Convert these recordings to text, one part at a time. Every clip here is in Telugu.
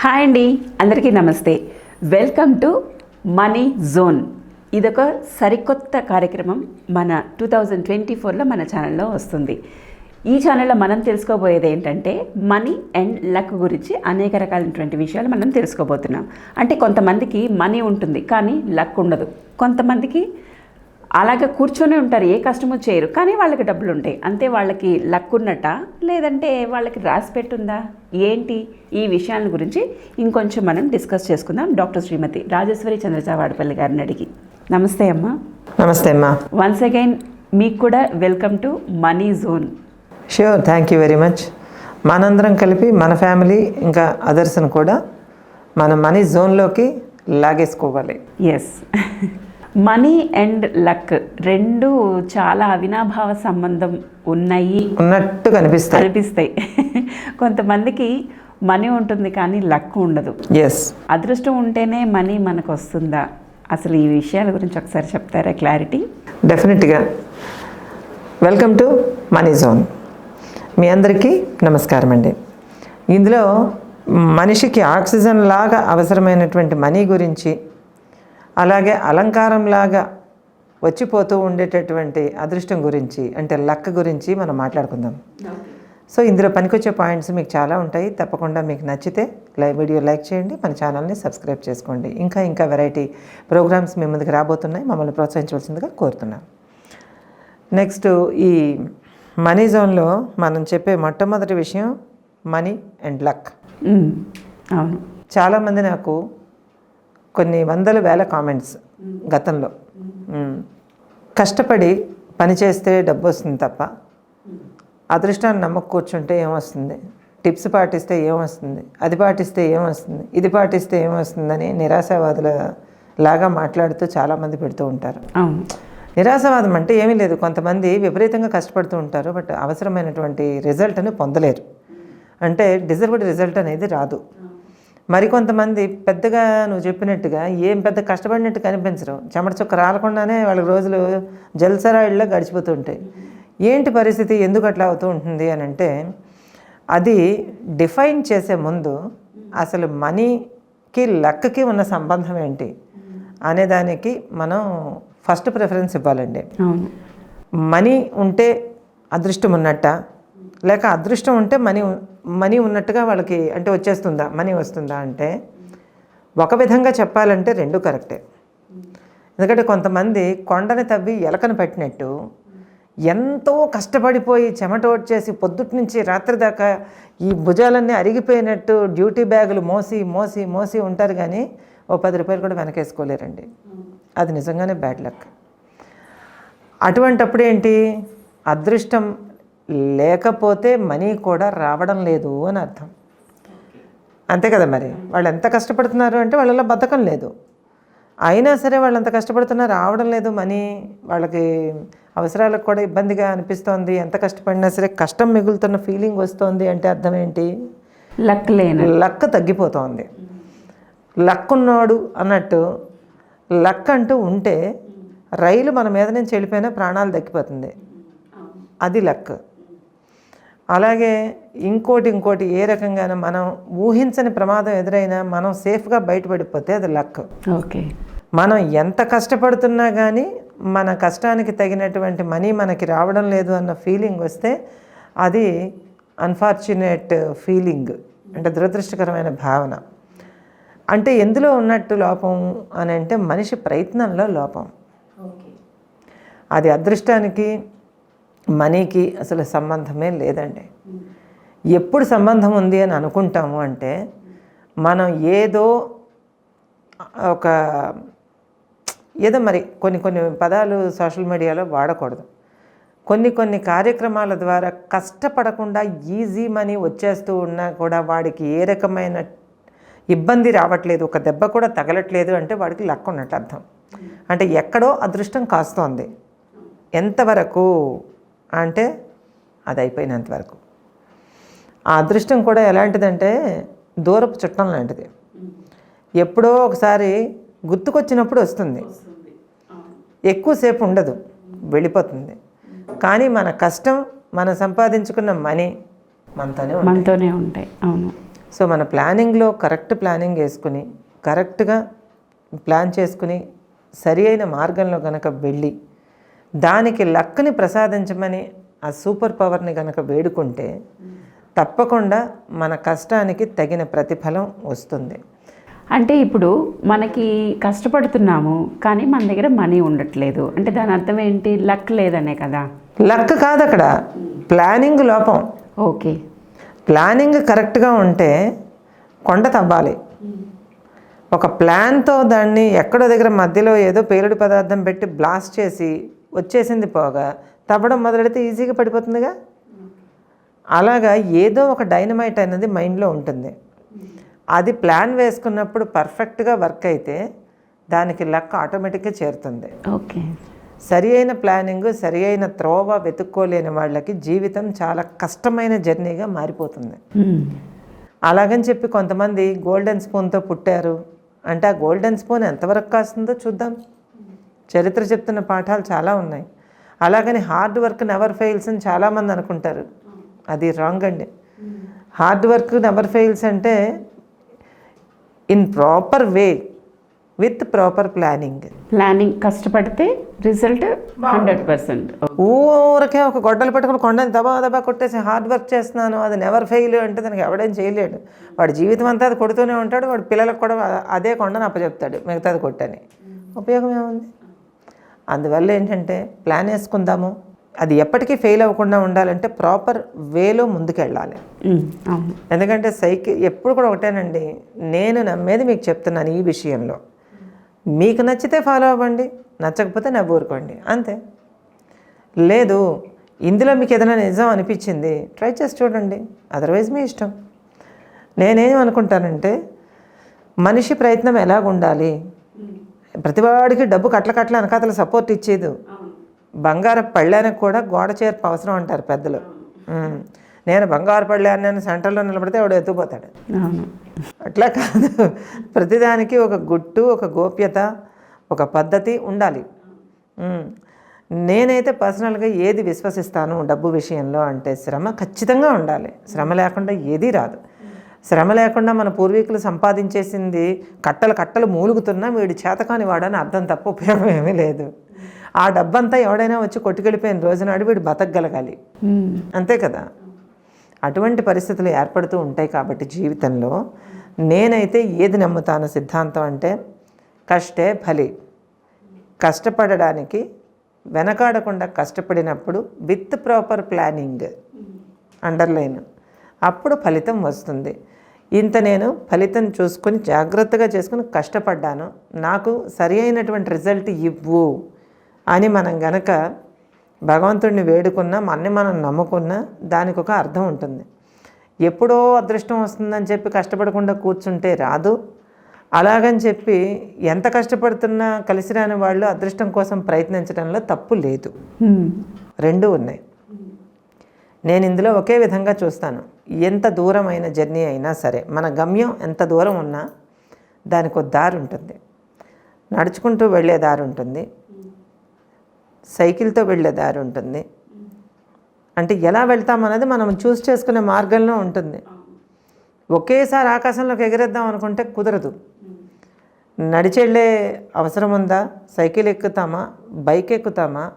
హాయ్ అండి అందరికీ నమస్తే. వెల్కమ్ టు మనీ జోన్ ఇదొక సరికొత్త కార్యక్రమం మన టూ థౌజండ్ ట్వంటీ ఫోర్లో మన ఛానల్లో వస్తుంది. ఈ ఛానల్లో మనం తెలుసుకోబోయేది ఏంటంటే మనీ అండ్ లక్ గురించి అనేక రకాలైనటువంటి విషయాలు మనం తెలుసుకోబోతున్నాం. అంటే కొంతమందికి మనీ ఉంటుంది కానీ లక్ ఉండదు. కొంతమందికి అలాగే కూర్చొని ఉంటారు ఏ కష్టమో చేయరు కానీ వాళ్ళకి డబ్బులు ఉంటాయి. అంతే వాళ్ళకి లక్ ఉన్నట్ట లేదంటే వాళ్ళకి రాసి పెట్టుందా? ఏంటి? ఈ విషయాల గురించి ఇంకొంచెం మనం డిస్కస్ చేసుకుందాం. డాక్టర్ శ్రీమతి రాజేశ్వరి చంద్రచా వాడపల్లి గారిని అడిగి. నమస్తే అమ్మా. నమస్తే అమ్మా. వన్స్ అగైన్ మీకు కూడా welcome to money zone sure thank you very much మనందరం కలిపి మన ఫ్యామిలీ ఇంకా అదర్స్ని కూడా మన మనీ జోన్లోకి లాగేసుకోవాలి. ఎస్ మనీ అండ్ లక్ రెండు చాలా అవినాభావ సంబంధం ఉన్నాయి. ఉన్నట్టు కనిపిస్తాయి. అనిపిస్తాయి కొంతమందికి మనీ ఉంటుంది కానీ లక్ ఉండదు. ఎస్ అదృష్టం ఉంటేనే మనీ మనకు వస్తుందా అసలు ఈ విషయాల గురించి ఒకసారి చెప్తారా? క్లారిటీ? డెఫినెట్గా వెల్కమ్ టు మనీ జోన్ మీ అందరికీ నమస్కారం అండి. ఇందులో మనిషికి ఆక్సిజన్ లాగా అవసరమైనటువంటి మనీ గురించి అలాగే అలంకారం లాగా వచ్చిపోతూ ఉండేటటువంటి అదృష్టం గురించి అంటే లక్ గురించి మనం మాట్లాడుకుందాం. సో ఇందులో పనికొచ్చే పాయింట్స్ మీకు చాలా ఉంటాయి. తప్పకుండా మీకు నచ్చితే లైవ్ వీడియో లైక్ చేయండి మన ఛానల్ని సబ్స్క్రైబ్ చేసుకోండి. ఇంకా ఇంకా వెరైటీ ప్రోగ్రామ్స్ మీ ముందుకు రాబోతున్నాయి. మమ్మల్ని ప్రోత్సహించవలసిందిగా కోరుతున్నాం. నెక్స్ట్ ఈ మనీ జోన్లో మనం చెప్పే మొట్టమొదటి విషయం మనీ అండ్ లక్. అవును. చాలామంది నాకు కొన్ని వందల వేల కామెంట్స్ గతంలో. కష్టపడి పని చేస్తే డబ్బు వస్తుంది తప్ప అదృష్టాన్ని నమ్మక కూర్చుంటే ఏమొస్తుంది? టిప్స్ పాటిస్తే ఏమొస్తుంది? అది పాటిస్తే ఏమొస్తుంది? ఇది పాటిస్తే ఏమొస్తుందని నిరాశావాదుల లాగా మాట్లాడుతూ చాలామంది పెడుతూ ఉంటారు. నిరాశవాదం అంటే ఏమీ లేదు. కొంతమంది విపరీతంగా కష్టపడుతూ ఉంటారు బట్ అవసరమైనటువంటి రిజల్ట్ని పొందలేరు. అంటే డిజర్వ్డ్ రిజల్ట్ అనేది రాదు. మరికొంతమంది పెద్దగా నువ్వు చెప్పినట్టుగా ఏం పెద్ద కష్టపడినట్టు కనిపించరు. చెమట చుక్క రాలకుండానే వాళ్ళకి రోజులు జలసరాయిల్లో గడిచిపోతూ ఉంటాయి. ఏంటి పరిస్థితి? ఎందుకు అట్లా అవుతూ ఉంటుంది అని అంటే అది డిఫైన్ చేసే ముందు అసలు మనీకి లక్కి ఉన్న సంబంధం ఏంటి అనే దానికి మనం ఫస్ట్ ప్రిఫరెన్స్ ఇవ్వాలండి. మనీ ఉంటే అదృష్టం ఉన్నట్ట? లేక అదృష్టం ఉంటే మనీ మనీ ఉన్నట్టుగా వాళ్ళకి అంటే వచ్చేస్తుందా? మనీ వస్తుందా అంటే ఒక విధంగా చెప్పాలంటే రెండు కరెక్టే. ఎందుకంటే కొంతమంది కొండని తవ్వి ఎలకను పెట్టినట్టు ఎంతో కష్టపడిపోయి చెమట వచ్చేసి పొద్దుటి నుంచి రాత్రి దాకా ఈ భుజాలన్నీ అరిగిపోయినట్టు డ్యూటీ బ్యాగులు మోసి మోసి మోసి ఉంటారు కానీ ఓ పది రూపాయలు కూడా వెనకేసుకోలేరండి. అది నిజంగానే బ్యాడ్ లక్. అటువంటప్పుడు ఏంటి? అదృష్టం లేకపోతే మనీ కూడా రావడం లేదు అని అర్థం. అంతే కదా మరి? వాళ్ళు ఎంత కష్టపడుతున్నారు అంటే వాళ్ళలో బద్ధకం లేదు. అయినా సరే వాళ్ళు ఎంత కష్టపడుతున్నారు రావడం లేదు మనీ. వాళ్ళకి అవసరాలకు కూడా ఇబ్బందిగా అనిపిస్తోంది. ఎంత కష్టపడినా సరే కష్టం మిగులుతున్న ఫీలింగ్ వస్తోంది అంటే అర్థం ఏంటి? లక్ లేని. లక్ తగ్గిపోతోంది. లక్ ఉన్నాడు అన్నట్టు లక్ అంటూ ఉంటే రైలు మన మీద నుంచి వెళ్ళిపోయినా ప్రాణాలు తగ్గిపోతుంది అది లక్. అలాగే ఇంకోటి ఇంకోటి ఏ రకంగానూ మనం ఊహించని ప్రమాదం ఎదురైనా మనం సేఫ్గా బయటపడిపోతే అది లక్. ఓకే. మనం ఎంత కష్టపడుతున్నా కానీ మన కష్టానికి తగినటువంటి మనీ మనకి రావడం లేదు అన్న ఫీలింగ్ వస్తే అది అన్ఫార్చునేట్ ఫీలింగ్ అంటే దురదృష్టకరమైన భావన. అంటే ఎందులో ఉన్నట్టు లోపం అని అంటే మనిషి ప్రయత్నంలో లోపం. అది అదృష్టానికి మనీకి అసలు సంబంధమే లేదండి. ఎప్పుడు సంబంధం ఉంది అని అనుకుంటాము అంటే మనం ఏదో ఒక ఏదో మరి కొన్ని కొన్ని పదాలు సోషల్ మీడియాలో వాడకూడదు. కొన్ని కొన్ని కార్యక్రమాల ద్వారా కష్టపడకుండా ఈజీ మనీ వచ్చేస్తూ ఉన్నా కూడా వాడికి ఏ రకమైన ఇబ్బంది రావట్లేదు ఒక దెబ్బ కూడా తగలట్లేదు అంటే వాడికి లక్ ఉన్నట్టు అర్థం. అంటే ఎక్కడో అదృష్టం కాస్తోంది. ఎంతవరకు అంటే అది అయిపోయినంత వరకు. ఆ అదృష్టం కూడా ఎలాంటిదంటే దూరపు చుట్టం లాంటిది. ఎప్పుడో ఒకసారి గుర్తుకొచ్చినప్పుడు వస్తుంది. ఎక్కువసేపు ఉండదు. వెళ్ళిపోతుంది. కానీ మన కష్టం మనం సంపాదించుకున్న మనీ మనతోనే మనతోనే ఉంటాయి. అవును. సో మన ప్లానింగ్లో కరెక్ట్ ప్లానింగ్ వేసుకుని కరెక్ట్గా ప్లాన్ చేసుకుని సరి అయిన మార్గంలో గనక వెళ్ళి దానికి లక్కని ప్రసాదించమని ఆ సూపర్ పవర్ని గనక వేడుకుంటే తప్పకుండా మన కష్టానికి తగిన ప్రతిఫలం వస్తుంది. అంటే ఇప్పుడు మనకి కష్టపడుతున్నాము కానీ మన దగ్గర మనీ ఉండట్లేదు. అంటే దాని అర్థం ఏంటి? లక్ లేదనే కదా? లక్ కాదు అక్కడ ప్లానింగ్ లోపం. ఓకే. ప్లానింగ్ కరెక్ట్గా ఉంటే కొండ తవ్వాలి. ఒక ప్లాన్తో దాన్ని ఎక్కడో దగ్గర మధ్యలో ఏదో పేలుడు పదార్థం పెట్టి బ్లాస్ట్ చేసి వచ్చేసింది పోగా తవ్వడం మొదలెడితే ఈజీగా పడిపోతుందిగా? అలాగా ఏదో ఒక డైనమైట్ అనేది మైండ్లో ఉంటుంది. అది ప్లాన్ వేసుకున్నప్పుడు పర్ఫెక్ట్గా వర్క్ అయితే దానికి లక్ ఆటోమేటిక్గా చేరుతుంది. ఓకే. సరి అయిన ప్లానింగ్ సరి అయిన త్రోవ వెతుక్కోలేని వాళ్ళకి జీవితం చాలా కష్టమైన జర్నీగా మారిపోతుంది. అలాగని చెప్పి కొంతమంది గోల్డెన్ స్పూన్తో పుట్టారు. అంటే ఆ గోల్డెన్ స్పూన్ ఎంతవరకు కాస్తుందో చూద్దాం. చరిత్ర చెప్తున్న పాఠాలు చాలా ఉన్నాయి. అలాగని హార్డ్ వర్క్ నెవర్ ఫెయిల్స్ అని చాలామంది అనుకుంటారు. అది రాంగ్ అండి. హార్డ్ వర్క్ నెవర్ ఫెయిల్స్ అంటే in proper way with proper planning. Planning కష్టపడితే రిజల్ట్ హండ్రెడ్ పర్సెంట్. ఊరకే ఒక గొడ్డలు పెట్టుకుని కొండని దబా దబా కొట్టేసి హార్డ్ వర్క్ చేస్తున్నాను అది నెవర్ ఫెయిల్ అంటే దానికి ఎవడేం చేయలేడు. వాడు జీవితం అంతా అది కొడుతూనే ఉంటాడు వాడు పిల్లలకు కూడా అదే కొండని అప్పచెప్తాడు మిగతాది కొట్టని. ఉపయోగం ఏముంది? అందువల్ల ఏంటంటే ప్లాన్ వేసుకుందాము. అది ఎప్పటికీ ఫెయిల్ అవ్వకుండా ఉండాలంటే ప్రాపర్ వేలో ముందుకెళ్ళాలి. ఎందుకంటే సైకిల్ ఎప్పుడు కూడా ఒకటేనండి నేను నమ్మేది మీకు చెప్తున్నాను ఈ విషయంలో. మీకు నచ్చితే ఫాలో అవ్వండి నచ్చకపోతే నవ్వు ఊరుకోండి అంతే. లేదు ఇందులో మీకు ఏదైనా నిజం అనిపించింది ట్రై చేసి చూడండి అదర్వైజ్ మీ ఇష్టం. నేనేం అనుకుంటానంటే మనిషి ప్రయత్నం ఎలాగ ఉండాలి ప్రతివాడికి డబ్బు కట్ల కట్ల వెనకాతల సపోర్ట్ ఇచ్చేది. బంగారం పళ్ళానికి కూడా గోడ చేర్పు అవసరం అంటారు పెద్దలు. నేను బంగారు పళ్ళాన్ని నేను సెంటర్లో నిలబడితే వాడు ఎత్తుకుపోతాడు. అవును. అట్లా కాదు. ప్రతిదానికి ఒక గుట్టు ఒక గోప్యత ఒక పద్ధతి ఉండాలి. నేనైతే పర్సనల్గా ఏది విశ్వసిస్తాను డబ్బు విషయంలో అంటే శ్రమ ఖచ్చితంగా ఉండాలి. శ్రమ లేకుండా ఏదీ రాదు. శ్రమ లేకుండా మన పూర్వీకులు సంపాదించేసింది కట్టలు కట్టలు మూలుగుతున్నా వీడు చేతకాని వాడని అర్థం తప్ప ఉపయోగం ఏమీ లేదు. ఆ డబ్బంతా ఎవడైనా వచ్చి కొట్టుకెళ్ళిపోయిన రోజునాడు వీడు బతకగలగాలి. అంతే కదా? అటువంటి పరిస్థితులు ఏర్పడుతూ ఉంటాయి కాబట్టి జీవితంలో నేనైతే ఏది నమ్ముతాను సిద్ధాంతం అంటే కష్టే ఫలి. కష్టపడడానికి వెనకాడకుండా కష్టపడినప్పుడు విత్ ప్రాపర్ ప్లానింగ్. అండర్లైన్. అప్పుడు ఫలితం వస్తుంది. ఇంత నేను ఫలితం చూసుకొని జాగ్రత్తగా చేసుకుని కష్టపడ్డాను. నాకు సరి అయినటువంటి రిజల్ట్ ఇవ్వు అని మనం గనక భగవంతుడిని వేడుకున్నా మన్ని మనం నమ్ముకున్నా దానికి ఒక అర్థం ఉంటుంది. ఎప్పుడో అదృష్టం వస్తుందని చెప్పి కష్టపడకుండా కూర్చుంటే రాదు. అలాగని చెప్పి ఎంత కష్టపడుతున్నా కలిసి రాని వాళ్ళు అదృష్టం కోసం ప్రయత్నించడంలో తప్పు లేదు. రెండు ఉన్నాయి. నేను ఇందులో ఒకే విధంగా చూస్తాను. ఎంత దూరమైన జర్నీ అయినా సరే మన గమ్యం ఎంత దూరం ఉన్నా దానికి ఒక దారి ఉంటుంది. నడుచుకుంటూ వెళ్ళే దారి ఉంటుంది. సైకిల్తో వెళ్ళే దారి ఉంటుంది. అంటే ఎలా వెళ్తామన్నది మనం చూస్ చేసుకునే మార్గంలో ఉంటుంది. ఒకేసారి ఆకాశంలోకి ఎగరేద్దాం అనుకుంటే కుదరదు. నడిచెళ్ళే అవసరం ఉందా? సైకిల్ ఎక్కుతామా? బైక్ ఎక్కుతామా?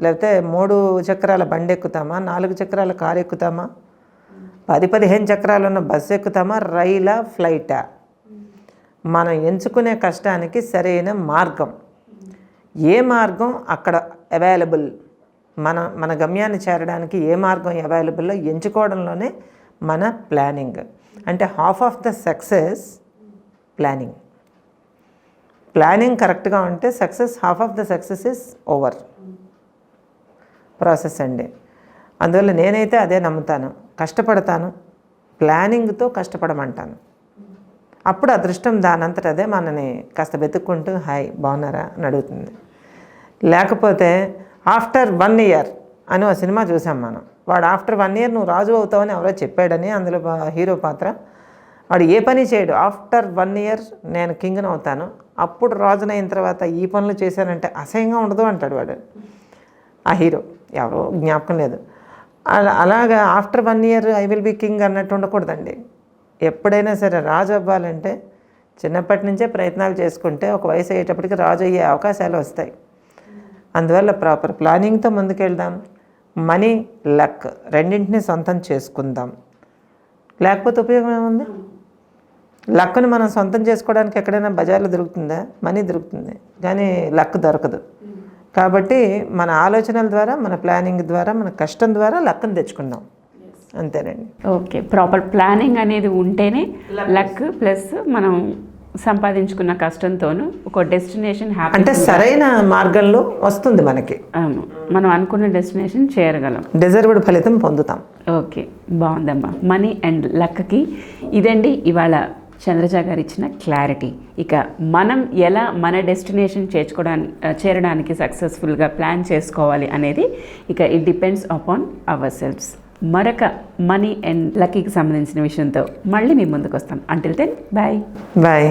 లేకపోతే మూడు చక్రాల బండి ఎక్కుతామా? నాలుగు చక్రాల కారు ఎక్కుతామా? పది పదిహేను చక్రాలు ఉన్న బస్సు ఎక్కుతామా? రైలా ఫ్లైటా? మనం ఎంచుకునే కష్టానికి సరైన మార్గం. ఏ మార్గం అక్కడ అవైలబుల్? మన మన గమ్యాన్ని చేరడానికి ఏ మార్గం అవైలబుల్లో ఎంచుకోవడంలోనే మన ప్లానింగ్. అంటే half of the success planning. Planning కరెక్ట్గా ఉంటే success half of the success is over. Process అండి. అందువల్ల నేనైతే అదే నమ్ముతాను. కష్టపడతాను. ప్లానింగ్తో కష్టపడమంటాను. అప్పుడు అదృష్టం దానంతట అదే మనని కాస్త వెతుక్కుంటూ హాయ్ బాగున్నారా? అని అడుగుతుంది. లేకపోతే ఆఫ్టర్ వన్ ఇయర్ అని ఒక సినిమా చూసాం మనం. వాడు ఆఫ్టర్ వన్ ఇయర్ నువ్వు రాజు అవుతావని ఎవరో చెప్పాడని అందులో హీరో పాత్ర. వాడు ఏ పని చేయడు. ఆఫ్టర్ వన్ ఇయర్ నేను కింగ్ని అవుతాను. అప్పుడు రాజునైన తర్వాత ఈ పనులు చేశానంటే అసహ్యంగా ఉండదు అంటాడు వాడు. ఆ హీరో. ఎవరో జ్ఞాపకం లేదు. అలా అలాగా after one year I will be king అన్నట్టు ఉండకూడదండి. ఎప్పుడైనా సరే రాజు అవ్వాలంటే చిన్నప్పటి నుంచే ప్రయత్నాలు చేసుకుంటే ఒక వయసు అయ్యేటప్పటికి రాజు అయ్యే అవకాశాలు వస్తాయి. అందువల్ల ప్రాపర్ ప్లానింగ్తో ముందుకెళ్దాం. మనీ లక్ రెండింటిని సొంతం చేసుకుందాం. లేకపోతే ఉపయోగం ఏముంది? లక్ను మనం సొంతం చేసుకోవడానికి ఎక్కడైనా బజార్లో దొరుకుతుందా? మనీ దొరుకుతుంది. కానీ లక్ దొరకదు. కాబట్టి మన ఆలోచనల ద్వారా మన ప్లానింగ్ ద్వారా మన కష్టం ద్వారా లక్ను తెచ్చుకుందాం అంతేనండి. ఓకే ప్రాపర్ ప్లానింగ్ అనేది ఉంటేనే లక్ ప్లస్ మనం సంపాదించుకున్న కష్టంతోనూ ఒక డెస్టినేషన్ హ్యాపీ అంటే సరైన మార్గంలో వస్తుంది మనకి. అవును మనం అనుకున్న డెస్టినేషన్ చేరగలం. డిజర్వ్డ్ ఫలితం పొందుతాం. ఓకే బాగుందమ్మా. మనీ అండ్ లక్కి ఇదండి ఇవాళ చంద్రజ గారు ఇచ్చిన క్లారిటీ ఇక మనం ఎలా మన డెస్టినేషన్ చేర్చుకోవడానికి చేరడానికి సక్సెస్ఫుల్గా ప్లాన్ చేసుకోవాలి అనేది ఇక it depends upon our selfs మరొక మనీ అండ్ లక్కీకి సంబంధించిన విషయంతో మళ్ళీ మీ ముందుకు వస్తాం. Until then bye bye